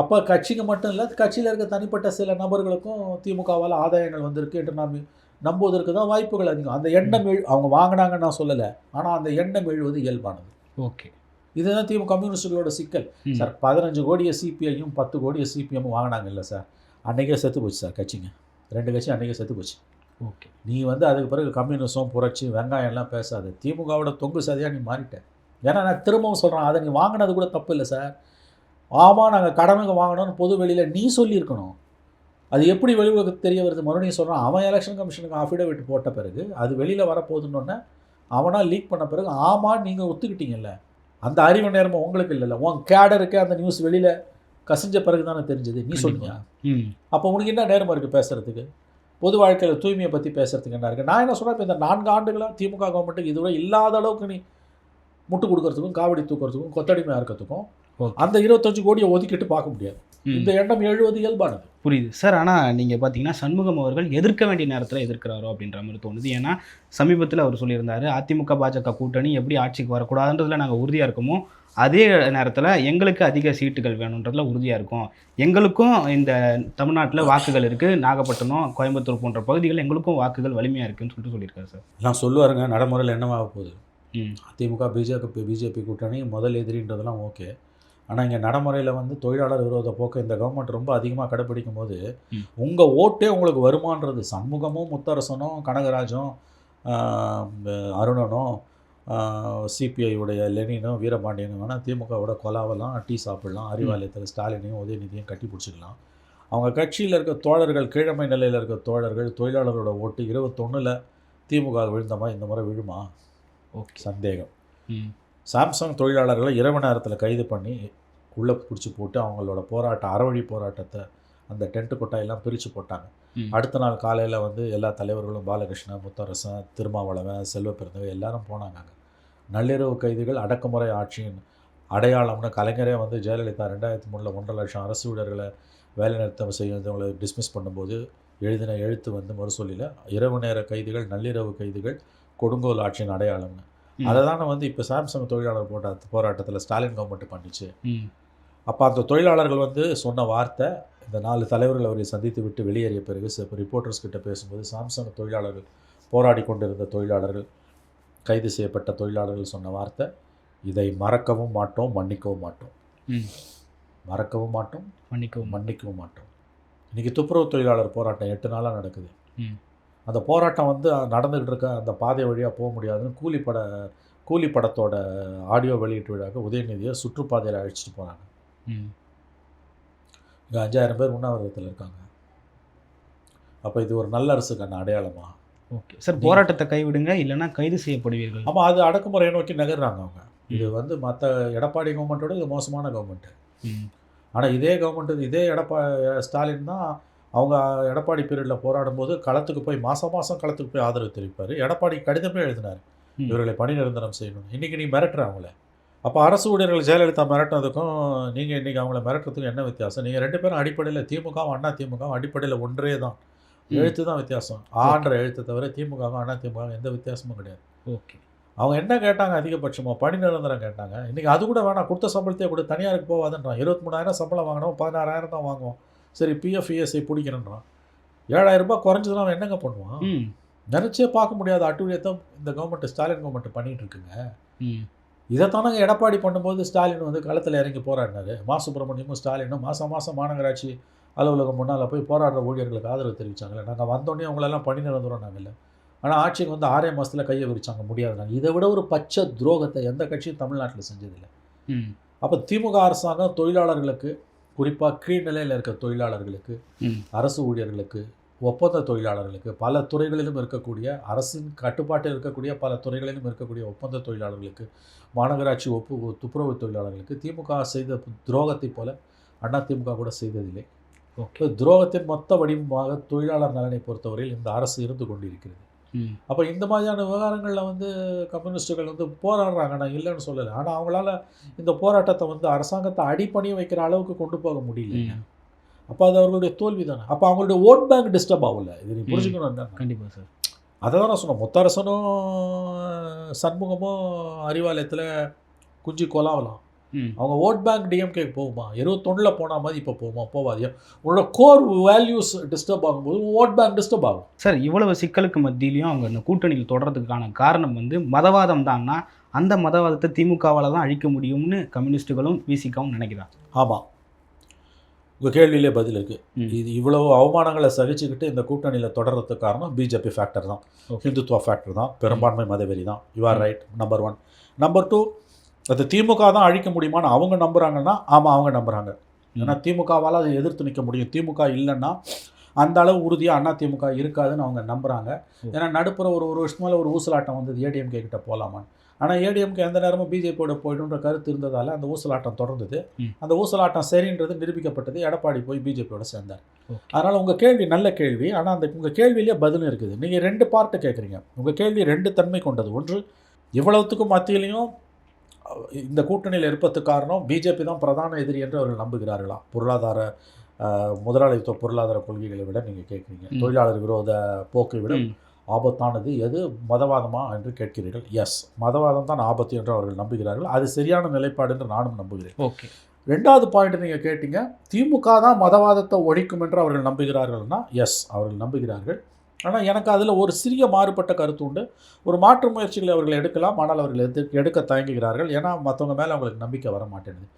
அப்போ கட்சிக்கு மட்டும் இல்லை கட்சியில் இருக்க தனிப்பட்ட சில நபர்களுக்கும் திமுகவால் ஆதாயங்கள் வந்திருக்கு என்று நாம் நம்புவதற்கு தான் வாய்ப்புகள் அதிகம். அந்த எண்ணம் எழு அவங்க வாங்கினாங்கன்னு நான் சொல்லலை. ஆனால் அந்த எண்ணம் எழுவது இயல்பானது. ஓகே. இதுதான் திமுக கம்யூனிஸ்டுகளோட சிக்கல். சார் பதினஞ்சு கோடியை சிபிஐயும் பத்து கோடியை சிபிஎம் வாங்கினாங்க இல்லை சார். அன்றைக்கே செத்து போச்சு சார் கட்சிங்க. ரெண்டு கட்சி அன்றைக்கே செத்து போச்சு. ஓகே. நீ வந்து அதுக்கு பிறகு கம்யூனிசம் புரட்சி வெங்காயம் எல்லாம் பேசாத. திமுகவோட தொங்கு சதியாக நீ மாறிட்ட. ஏன்னா நான் திரும்பவும் சொல்கிறேன் அதை நீ வாங்கினது கூட தப்பு இல்லை சார். ஆமாம் நாங்கள் கடனுக்கு வாங்கினோன்னு பொது வெளியில் நீ சொல்லியிருக்கணும். அது எப்படி வெளி உலகத்துக்கு தெரிய வருது? மறுபடியும் சொல்கிறான் அவன் எலெக்ஷன் கமிஷனுக்கு அஃபிடவிட் போட்ட பிறகு அது வெளியில் வரப்போகுதுன்னொன்னே அவனா லீக் பண்ண பிறகு ஆமான்னு நீங்கள் ஒத்துக்கிட்டீங்கல்ல. அந்த அறிவு நேர்மை உங்களுக்கு இல்லைல்ல. உன் கேடருக்கு அந்த நியூஸ் வெளியில் கசிஞ்ச பிறகு தானே தெரிஞ்சது. நீ சொன்னீங்க ம். அப்போ உனக்கு என்ன நேர்மை இருக்குது பேசுகிறதுக்கு பொது வாழ்க்கையில் தூய்மையை பற்றி பேசுகிறதுக்கு என்ன இருக்குது நான் என்ன சொல்கிறேன் இப்போ இந்த நான்கு ஆண்டுகளாக திமுக கவர்மெண்ட்டுக்கு இதுவரை இல்லாத அளவுக்கு நீ முட்டு கொடுக்கறதுக்கும் காவடி தூக்குறதுக்கும் கொத்தடிமையாக இருக்கிறதுக்கும் அந்த இருபத்தஞ்சு கோடியை ஒதுக்கிட்டு பார்க்க முடியாது. இந்த எண்ணம் எழுவது இயல்பானது. புரியுது. சார் ஆனால் நீங்கள் பார்த்தீங்கன்னா சண்முகம் அவர்கள் எதிர்க்க வேண்டிய நேரத்தில் எதிர்க்கிறாரோ அப்படின்ற மாதிரி தோணுது. ஏன்னா சமீபத்தில் அவர் சொல்லியிருந்தாரு அதிமுக பாஜக கூட்டணி எப்படி ஆட்சிக்கு வரக்கூடாதுன்றதுல நாங்கள் உறுதியாக இருக்கோமோ அதே நேரத்தில் எங்களுக்கு அதிக சீட்டுகள் வேணுன்றதுல உறுதியாக இருக்கும். எங்களுக்கும் இந்த தமிழ்நாட்டில் வாக்குகள் இருக்குது நாகப்பட்டினம் கோயம்புத்தூர் போன்ற பகுதிகள் எங்களுக்கும் வாக்குகள் வலிமையாக இருக்குன்னு சொல்லிட்டு சொல்லியிருக்காரு சார் எல்லாம் சொல்லுவாருங்க நடைமுறையில் என்னவாக போகுது? ம். அதிமுக பிஜேபி பிஜேபி கூட்டணி முதல் எதிரின்றதெல்லாம் ஓகே. ஆனால் இங்கே நடைமுறையில் வந்து தொழிலாளர் விரோத போக்கை இந்த கவர்மெண்ட் ரொம்ப அதிகமாக கடைப்பிடிக்கும் போது. உங்கள் ஓட்டே உங்களுக்கு வருமானது சண்முகமும் முத்தரசனும் கனகராஜும் அருணனும் சிபிஐ உடைய லெனினும் வீரபாண்டியனும் வேணால் திமுகவோட கொலாவெல்லாம் டீ சாப்பிடலாம் அறிவாலயத்தில் ஸ்டாலினையும் உதயநிதியும் கட்டி பிடிச்சிக்கலாம். அவங்க கட்சியில் இருக்க தோழர்கள் கீழமை நிலையில் இருக்க தோழர்கள் தொழிலாளரோட ஓட்டு இருபத்தொன்னில் திமுக விழுந்தமா இந்த முறை விழுமா? ஓகே. சந்தேகம். சாம்சங் தொழிலாளர்களை இரவு நேரத்தில் கைது பண்ணி உள்ளே பிடிச்சி போட்டு அவங்களோட போராட்டம் அறவழி போராட்டத்தை அந்த டென்ட்டு கொட்டாயெல்லாம் பிரித்து போட்டாங்க. அடுத்த நாள் காலையில் வந்து எல்லா தலைவர்களும் பாலகிருஷ்ணன் முத்தரசன் திருமாவளவன் செல்வப்பெருந்தவை எல்லாரும் போனாங்க அங்க. நள்ளிரவு கைதிகள் அடக்குமுறை ஆட்சியின் அடையாளம்னு கலைஞரே வந்து ஜெயலலிதா ரெண்டாயிரத்தி மூணில் ஒன்றரை லட்சம் அரசு ஊழியர்களை வேலைநிறுத்தம் செய்யறவங்களை டிஸ்மிஸ் பண்ணும்போது எழுதின எழுத்து வந்து மறுசொல்லியில் இரவு நேர கைதிகள் நள்ளிரவு கைதிகள் கொடுங்கோல் ஆட்சியின் அடையாளம்னு. அதை தானே வந்து இப்போ சாம்சங் தொழிலாளர் போட்ட போராட்டத்தில் ஸ்டாலின் கவர்மெண்ட் பண்ணிச்சு. அப்போ அந்த தொழிலாளர்கள் வந்து சொன்ன வார்த்தை இந்த நாலு தலைவர்கள் அவரை சந்தித்து விட்டு வெளியேறிய பிறகு ரிப்போர்ட்டர்ஸ் கிட்ட பேசும்போது சாம்சங் தொழிலாளர்கள் போராடி கொண்டிருந்த தொழிலாளர்கள் கைது செய்யப்பட்ட தொழிலாளர்கள் சொன்ன வார்த்தை இதை மறக்கவும் மாட்டோம் மன்னிக்கவும் மாட்டோம். மறக்கவும் மாட்டோம் மன்னிக்கவும் மன்னிக்கவும் மாட்டோம். இன்றைக்கி துப்புரவு தொழிலாளர் போராட்டம் எட்டு நாளாக நடக்குது. அந்த போராட்டம் வந்து நடந்துகிட்டு இருக்க அந்த பாதை வழியாக போக முடியாதுன்னு கூலி பட கூலி படத்தோட ஆடியோ வெளியீட்டு விழாக்கு உதயநிதியை சுற்றுப்பாதையில் அழைச்சிட்டு போகிறாங்க ம். இங்கே அஞ்சாயிரம் பேர் உண்ணாவிரதத்தில் இருக்காங்க. அப்போ இது ஒரு நல்ல அரசுக்கான அடையாளமா? ஓகே. சார் போராட்டத்தை கைவிடுங்க இல்லைன்னா கைது செய்யப்படுவீர்கள். ஆமாம் அது அடக்குமுறையை நோக்கி நகர்றாங்க அவங்க. இது வந்து மற்ற எடப்பாடி கவர்மெண்ட்டோட இது மோசமான கவர்மெண்ட்டு ஆனால் இதே கவர்மெண்ட் இதே எடப்பா ஸ்டாலின் தான் அவங்க எடப்பாடி பீரியடில் போராடும்போது களத்துக்கு போய் மாதம் மாதம் களத்துக்கு போய் ஆதரவு தெரிவிப்பார். எடப்பாடி கடிதமே எழுதினார். இவர்களை பணி நிரந்தரம் செய்யணும் இன்றைக்கி நீ மிரட்டுற அவங்கள. அப்போ அரசு ஊழியர்கள் ஜெயலலிதா மிரட்டினதுக்கும் நீங்கள் இன்றைக்கி அவங்கள மிரட்டுறதுக்கும் என்ன வித்தியாசம்? நீங்கள் ரெண்டு பேரும் அடிப்படையில் திமுகவும் அண்ணா திமுகவும் அடிப்படையில் ஒன்றே தான். எழுத்து தான் வித்தியாசம். ஆன்ற எழுத்தை தவிர திமுகவும் அண்ணா திமுகவும் எந்த வித்தியாசமும் கிடையாது. ஓகே. அவங்க என்ன கேட்டாங்க அதிகபட்சமாக பணி நிரந்தரம் கேட்டாங்க. இன்றைக்கி அது கூட வேணாம் கொடுத்த சம்பளத்தையே கூட தனியாருக்கு போகாதுன்றான். இருபத்தி மூணாயிரம் சம்பளம் வாங்கினோம் பதினாறாயிரம் தான் வாங்குவோம். சரி பிஎஃப் இஎஸ்ஐ பிடிக்கிறேன்றான். ஏழாயிரம் ரூபாய் குறைஞ்சதுனா அவன் என்னங்க பண்ணுவான்? நினச்சே பார்க்க முடியாத அட்டுழியத்தை இந்த கவர்மெண்ட் ஸ்டாலின் கவர்மெண்ட் பண்ணிகிட்டு இருக்குங்க. ம். இதைத்தானங்க எடப்பாடி பண்ணும்போது ஸ்டாலின் வந்து களத்தில் இறங்கி போராடினாரு. மா சுப்பிரமணியமும் ஸ்டாலினும் மாதம் மாதம் மாநகராட்சி அலுவலகம் முன்னால் போய் போராடுற ஊழியர்களுக்கு ஆதரவு தெரிவிச்சாங்களே நாங்கள் வந்தோடனே அவங்களெல்லாம் பணி நிரந்தரம் நாங்கள் ஆனால் ஆட்சிக்கு வந்து ஆறே மாதத்தில் கையை விரிச்சாங்க முடியாது நாங்கள் இதை விட ஒரு பச்சை துரோகத்தை எந்த கட்சியும் தமிழ்நாட்டில் செஞ்சதில்லை. அப்போ திமுக அரசாங்கம் தொழிலாளர்களுக்கு குறிப்பாக கீழ்நிலையில் இருக்க தொழிலாளர்களுக்கு அரசு ஊழியர்களுக்கு ஒப்பந்த தொழிலாளர்களுக்கு பல துறைகளிலும் இருக்கக்கூடிய அரசின் கட்டுப்பாட்டில் இருக்கக்கூடிய பல துறைகளிலும் இருக்கக்கூடிய ஒப்பந்த தொழிலாளர்களுக்கு மாநகராட்சி ஒப்பு துப்புரவு தொழிலாளர்களுக்கு திமுக செய்த துரோகத்தை போல அண்ணா திமுக கூட செய்ததில்லை. துரோகத்தின் மொத்த வடிவமாக தொழிலாளர் நலனை பொறுத்தவரையில் இந்த அரசு இருந்து கொண்டிருக்கிறது. அப்போ இந்த மாதிரியான விவகாரங்களில் வந்து கம்யூனிஸ்ட்டுகள் வந்து போராடுறாங்க நான் இல்லைன்னு சொல்லலை. ஆனால் அவங்களால இந்த போராட்டத்தை வந்து அரசாங்கத்தை அடிப்பணிய வைக்கிற அளவுக்கு கொண்டு போக முடியல அப்போ அது அவர்களுடைய தோல்வி தானே அப்போ அவங்களுடைய ஓட் பேங்க் டிஸ்டர்ப் ஆகல. இது நீ. புரிஞ்சுக்கணும் கண்டிப்பாக சார். அதை தான் நான் சொன்னேன். முத்தரசனும் சண்முகமும் அறிவாலயத்தில் குஞ்சு கொலாவலாம். அவங்க ஓட் பேங்க் டிஎம்கேக்கு போகுமா? இருபத்தொன்னில் போன மாதிரி இப்போ போகுமா? போவாது உன்னோட கோர் வேல்யூஸ் டிஸ்டர்ப் ஆகும்போது ஓட் பேங்க் டிஸ்டர்ப் ஆகும். சார் இவ்வளவு சிக்கலுக்கு மத்தியிலையும் அவங்க இந்த கூட்டணியில் தொடர்றதுக்கான காரணம் வந்து மதவாதம் தான்னா அந்த மதவாதத்தை திமுகவால் தான் அழிக்க முடியும்னு கம்யூனிஸ்ட்டுகளும் விசிகாவும் நினைக்கிறாங்க. ஆமாம் உங்கள் கேள்வியிலே பதில் இருக்குது. இது இவ்வளவு அவமானங்களை சகிச்சுக்கிட்டு இந்த கூட்டணியில் தொடர்றதுக்கு காரணம் பிஜேபி ஃபேக்டர் தான். ஹிந்துத்துவ ஃபேக்டர் தான். பெரும்பான்மை மதவெறி தான். You are right number one number two அது திமுக தான் அழிக்க முடியுமான்னு அவங்க நம்புகிறாங்கன்னா ஆமாம் அவங்க நம்புகிறாங்க ஏன்னா திமுகவால் அதை எதிர்த்து நிற்க முடியும். திமுக இல்லைன்னா அந்த அளவு உறுதியாக அண்ணா திமுக இருக்காதுன்னு அவங்க நம்புகிறாங்க. ஏன்னா நடுப்புற ஒரு ஒரு வருஷம் மேலே ஒரு ஊசலாட்டம் வந்தது ஏடிஎம்கே கிட்ட போகலாமான்னு ஆனால் ஏடிஎம்கே எந்த நேரமும் பிஜேபியோட போய்டுன்ற கருத்து இருந்ததால் அந்த ஊசலாட்டம் தொடர்ந்தது. அந்த ஊசலாட்டம் சரின்றது நிரூபிக்கப்பட்டது. எடப்பாடி போய் பிஜேபியோட சேர்ந்தார். அதனால் உங்கள் கேள்வி நல்ல கேள்வி. ஆனால் அந்த உங்கள் கேள்வியிலே பதிலும் இருக்குது. நீங்கள் ரெண்டு பார்ட்டு கேட்குறீங்க உங்கள் கேள்வி ரெண்டு தன்மை கொண்டது. ஒன்று இவ்வளவுத்துக்கும் மத்தியிலையும் இந்த கூட்டணியில் இருப்பதற்கு காரணம் பிஜேபி தான் பிரதான எதிரி என்று அவர்கள் நம்புகிறார்களா? பொருளாதார முதலாளித்துவ பொருளாதார கொள்கைகளை விட நீங்கள் கேட்குறீங்க. தொழிலாளர் விரோத போக்கை விட. ஆபத்தானது எது? மதவாதமா என்று கேட்கிறீர்கள். எஸ் மதவாதம் தான் ஆபத்து என்று அவர்கள் நம்புகிறார்கள். அது சரியான நிலைப்பாடு என்று நானும் நம்புகிறேன். ஓகே. ரெண்டாவது பாயிண்ட் நீங்கள் கேட்டீங்க திமுக தான் மதவாதத்தை ஒழிக்கும் என்று அவர்கள் நம்புகிறார்கள்னா எஸ் அவர்கள் நம்புகிறார்கள். ஆனால் எனக்கு அதில் ஒரு சிறிய மாறுபட்ட கருத்து உண்டு. ஒரு மாற்று முயற்சிகளை அவர்கள் எடுக்கலாம் ஆனால் அவர்கள் எது எடுக்க தயங்குகிறார்கள். ஏன்னா மற்றவங்க மேலே அவங்களுக்கு நம்பிக்கை வர மாட்டேங்குது.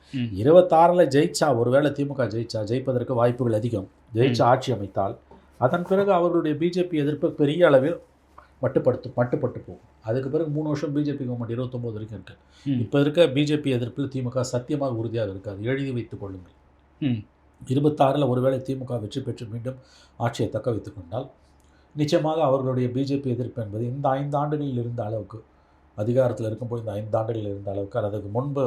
இருபத்தாறில் ஜெயிச்சா ஒருவேளை திமுக ஜெயிச்சா ஜெயிப்பதற்கு வாய்ப்புகள் அதிகம். ஜெயிச்ச ஆட்சி அமைத்தால் அதன் பிறகு அவர்களுடைய பிஜேபி எதிர்ப்பு பெரிய அளவில் மட்டுப்படுத்து மட்டுப்பட்டு போகும். அதுக்கு பிறகு மூணு வருஷம் பிஜேபி கவர்மெண்ட் இருபத்தொம்போது வரைக்கும் இருக்கு. ம். இப்போ இருக்க பிஜேபி எதிர்ப்பில் திமுக சத்தியமாக உறுதியாக இருக்காது. எழுதி வைத்துக் கொள்ளுங்கள். இருபத்தாறில் ஒருவேளை திமுக வெற்றி பெற்று மீண்டும் ஆட்சியை தக்க வைத்துக் கொண்டால் நிச்சயமாக அவர்களுடைய பிஜேபி எதிர்ப்பு என்பது இந்த ஐந்து ஆண்டுகளில் இருந்த அளவுக்கு அதிகாரத்தில் இருக்கும்போது இந்த ஐந்து ஆண்டுகளில் இருந்த அளவுக்கு அல்லது அதுக்கு முன்பு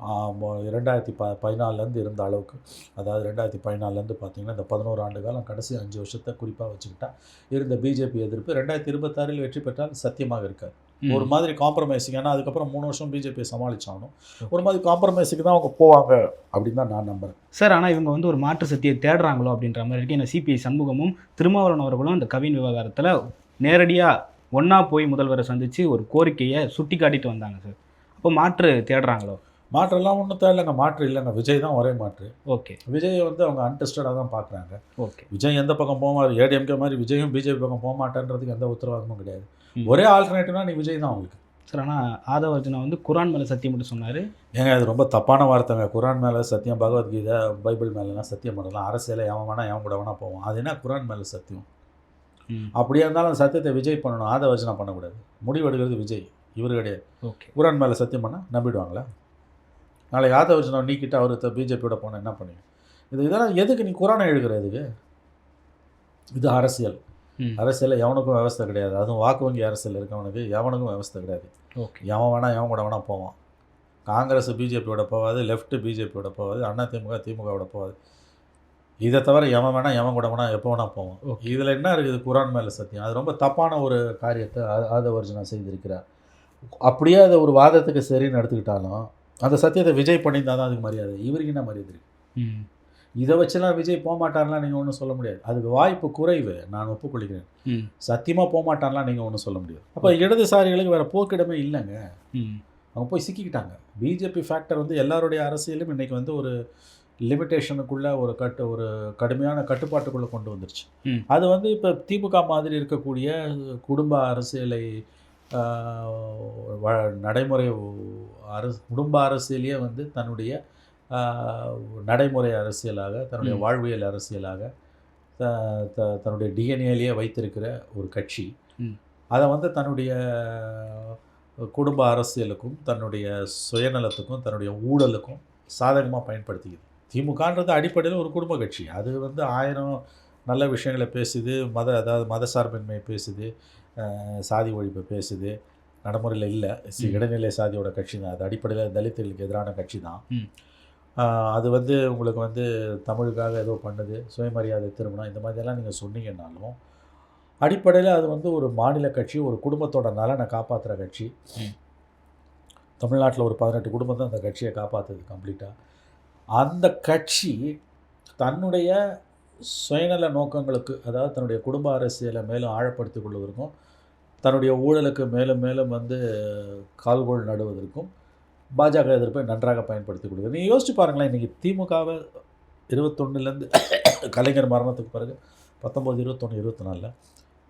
ரெண்டாயிரத்தி இரண்டாயிரத்தி ப பதினாலேருந்து இருந்த அளவுக்கு அதாவது ரெண்டாயிரத்தி பதினாலேருந்து பார்த்திங்கன்னா இந்த பதினோரு ஆண்டு காலம் கடைசி அஞ்சு வருஷத்தை குறிப்பாக வச்சுக்கிட்டால் இருந்த பிஜேபி எதிர்ப்பு ரெண்டாயிரத்தி இருபத்தாறில் வெற்றி பெற்றால் சத்தியமாக இருக்காது. ஒரு மாதிரி காம்ப்ரமைசிங் ஏன்னா அதுக்கப்புறம் மூணு வருஷம் பிஜேபியை சமாளிச்சாகணும். ஒரு மாதிரி காம்ப்ரமைஸுக்கு தான் அவங்க போவாங்க அப்படின்னு தான் நான் நம்புறேன். சார் ஆனால் இவங்க வந்து ஒரு மாற்று சக்தியை தேடுறாங்களோ அப்படின்ற மாதிரி இருக்கு. ஏன்னா சிபிஐ சண்முகமும் திருமாவளவன் அவர்களும் இந்த கவின் விவகாரத்தில் நேரடியாக ஒன்றா போய் முதல்வரை சந்தித்து ஒரு கோரிக்கையை சுட்டி காட்டிட்டு வந்தாங்க சார். அப்போ மாற்று தேடுறாங்களோ? மாற்றெல்லாம் ஒன்றும் தேவையில்லைங்க மாற்று இல்லைங்க. விஜய் தான் ஒரே மாற்று. ஓகே. விஜயை வந்து அவங்க அன்டெஸ்டடாக தான் பார்க்குறாங்க. ஓகே. விஜய் எந்த பக்கம் போவார்? ஏடிஎம்கே மாதிரி விஜயும் பிஜேபி பக்கம் போக மாட்டேன்றதுக்கு எந்த உத்தரவாதமும் கிடையாது. ஒரே ஆல்டர்னேட்டிவ்னா நீ விஜய் தான் அவங்களுக்கு சார் ஆனால் ஆதவ அர்ஜுனா வந்து குரான் மேலே சத்தியம் மட்டும் சொன்னார். ஏங்க அது ரொம்ப தப்பான வார்த்தைங்க. குரான் மேலே சத்தியம் பகவத்கீதை பைபிள் மேலெலாம் சத்தியம் பண்ணலாம். அரசியலை எவன் வேணா எவன் கூட வேணா போவான் அது என்ன? குரான் மேலே சத்தியம். அப்படியே இருந்தாலும் அந்த சத்தியத்தை விஜய் பண்ணணும். ஆத வச்சனா பண்ணக்கூடாது. முடிவெடுக்கிறது விஜய். இவர் கிடையாது. ஓகே. குரான் மேலே சத்தியம் பண்ணால் நம்பிடுவாங்களா? நாளைக்கு ஆத வச்சனா நீக்கிட்டு அவர் பிஜேபியோட போனால் என்ன பண்ணுவீங்க? இது இதெல்லாம் எதுக்கு நீ குரானை எழுதுகிற இதுக்கு? இது அரசியல். அரசியலில் எவனுக்கும் விவஸ்தை கிடையாது. அதுவும் வாக்கு வங்கி அரசியல் இருக்கவனுக்கு எவனுக்கும் விவஸ்தை கிடையாது. ஓகே. எவன் வேணா எவன் கூட வேணா போவான். காங்கிரஸ் பிஜேபியோட போவாது லெஃப்ட் பிஜேபியோட போவாது அண்ணா திமுக திமுகவோட போவாது இதை தவிர எவன் வேணா எவன் கூட வேணா எப்போ வேணா போவான். ஓகே. இதில் என்ன இருக்குது? குரான் மேலே சத்தியம். அது ரொம்ப தப்பான ஒரு காரியத்தை ஆ- ஆதவர்ஜுனா செய்திருக்கிறார். அப்படியே அதை ஒரு வாதத்துக்கு சரின்னு எடுத்துக்கிட்டாலும் அந்த சத்தியத்தை விஜய் பண்ணியிருந்தா தான் அதுக்கு மரியாதை. இவருக்கு என்ன மரியாதை இருக்கு? ம். இதை வச்சுலாம் விஜய் போக மாட்டார்லாம் நீங்கள் ஒன்றும் சொல்ல முடியாது. அதுக்கு வாய்ப்பு குறைவு நான் ஒப்புக்கொள்கிறேன். சத்தியமாக போக மாட்டான்லாம் நீங்கள் ஒன்றும் சொல்ல முடியாது. அப்போ இடதுசாரிகளுக்கு வேறு போக்கிடமே இல்லைங்க. அவங்க போய் சிக்கிக்கிட்டாங்க. பிஜேபி ஃபேக்டர் வந்து எல்லாருடைய அரசியலும் இன்றைக்கி வந்து ஒரு லிமிட்டேஷனுக்குள்ளே ஒரு கட்டு ஒரு கடுமையான கட்டுப்பாட்டுக்குள்ளே கொண்டு வந்துருச்சு. அது வந்து இப்போ திமுக மாதிரி இருக்கக்கூடிய குடும்ப அரசியலை நடைமுறை அரசு குடும்ப அரசியலையே வந்து தன்னுடைய நடைமுறை அரசியலாக தன்னுடைய. வாழ்வியல் அரசியலாக த- தன்னுடைய டிஎன்ஏலேயே வைத்திருக்கிற ஒரு கட்சி. அதை வந்து தன்னுடைய குடும்ப அரசியலுக்கும் தன்னுடைய சுயநலத்துக்கும் தன்னுடைய ஊழலுக்கும் சாதகமாக பயன்படுத்திக்குது. திமுகன்றது அடிப்படையில் ஒரு குடும்ப கட்சி. அது வந்து ஆயிரம் நல்ல விஷயங்களை பேசுது மத அதாவது மத சார்பின்மை பேசுது சாதி ஒழிப்பை பேசுது. நடைமுறையில் இல்லை. இடைநிலை சாதியோட கட்சி தான் அது அடிப்படையில் தலித்துகளுக்கு எதிரான கட்சி தான் அது வந்து உங்களுக்கு வந்து தமிழுக்காக ஏதோ பண்ணுது சுயமரியாதை திருமணம் இந்த மாதிரியெல்லாம் நீங்கள் சொன்னீங்கன்னாலும் அடிப்படையில் அது வந்து ஒரு மாநில கட்சி ஒரு குடும்பத்தோட நலனை காப்பாற்றுற கட்சி. தமிழ்நாட்டில் ஒரு பதினெட்டு குடும்பம் தான் அந்த கட்சியை காப்பாற்றுது கம்ப்ளீட்டாக அந்த கட்சி தன்னுடைய சுயநல நோக்கங்களுக்கு அதாவது தன்னுடைய குடும்ப அரசியலை மேலும் ஆழப்படுத்திக் கொள்வதற்கும் தன்னுடைய ஊழலுக்கு மேலும் மேலும் வந்து கால்கோள் நடுவதற்கும் பாஜக எதிர்ப்பை நன்றாக பயன்படுத்தி கொடுக்குது நீங்கள் யோசிச்சு பாருங்களேன் இன்றைக்கி திமுகவை இருபத்தொன்னுலேருந்து கலைஞர் மரணத்துக்கு பிறகு பத்தொம்போது இருபத்தொன்று இருபத்தி நாலில்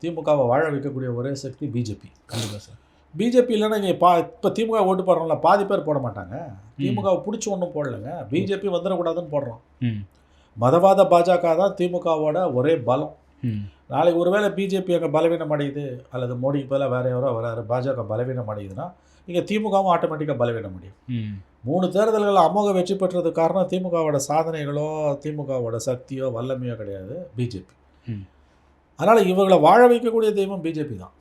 திமுகவை வாழ வைக்கக்கூடிய ஒரே சக்தி பிஜேபி. கண்டிப்பாக சார். பிஜேபி இல்லைன்னா இங்கே பா இப்போ திமுக ஓட்டு போடுறோம்ல பாதி பேர் போட மாட்டாங்க. திமுகவை பிடிச்சி ஒன்றும் போடலைங்க. பிஜேபி வந்துடக்கூடாதுன்னு போடுறோம். ம். மதவாத பாஜக தான் திமுகவோட ஒரே பலம். நாளைக்கு ஒருவேளை பிஜேபி அங்கே பலவீனம் அடையுது அல்லது மோடிக்கு பதிலாக வேற யாரோ வராரு பாஜக பலவீனம் அடையுதுன்னா இங்கே திமுகவும் ஆட்டோமேட்டிக்காக பலவீனம் அடையும் ம். மூணு தேர்தல்கள் அமோக வெற்றி பெற்றதுக்கு காரணம் திமுகவோட சாதனைகளோ திமுகவோட சக்தியோ வல்லமையோ கிடையாது. பிஜேபி. அதனால் இவங்களை வாழ வைக்கக்கூடிய தெய்வம் பிஜேபி தான்.